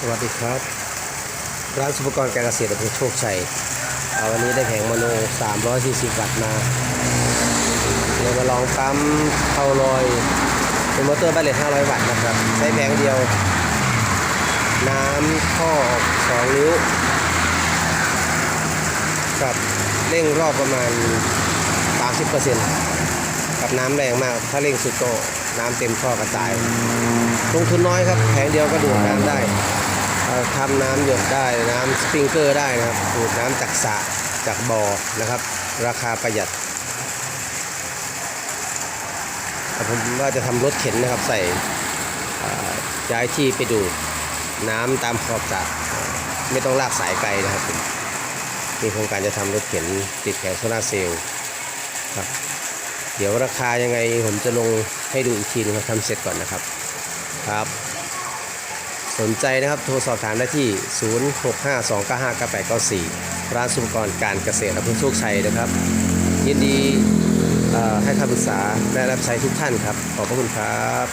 สวัสดีครับ ร้านสุปกรณ์การเกษตรอำเภอโชคชัยเอาวันนี้ได้แผงมโน 340 วัตต์มาเลยมาลองปั๊มเข้าลอย เป็นมอเตอร์แบตเลต500 วัตต์นะครับ ใช้แผงเดียว น้ำท่อออก2นิ้วกับเร่งรอบประมาณ 30%กับน้ำแรงมาก ถ้าเร่งสุดก็น้ำเต็มท่อกระจายลงทุนน้อยครับ แผงเดียวก็ดูดน้ำได้ ทำน้ำหยดได้น้ำสปริงเกอร์ได้นะครับดูดน้ำจากสระจากบ่อนะครับ ราคาประหยัดผมว่าจะทำรถเข็นนะครับใส่ย้ายที่ไปดูดน้ำตามขอบสระไม่ต้องลากสายไกลนะครับ มีโครงการจะทำรถเข็นติดแผงโซลาเซลล์ครับ เดี๋ยวราคายังไงผมจะลงให้ดูอีกทีนึงครับทำเสร็จก่อนนะครับครับ สนใจนะครับโทรสอบถามได้ที่ 0652959894 ร้านสุปกรณ์การเกษตรอำเภอโชคชัยนะครับ ยินดีให้คำปรึกษาและรับใช้ทุกท่านครับ ขอบพระคุณครับ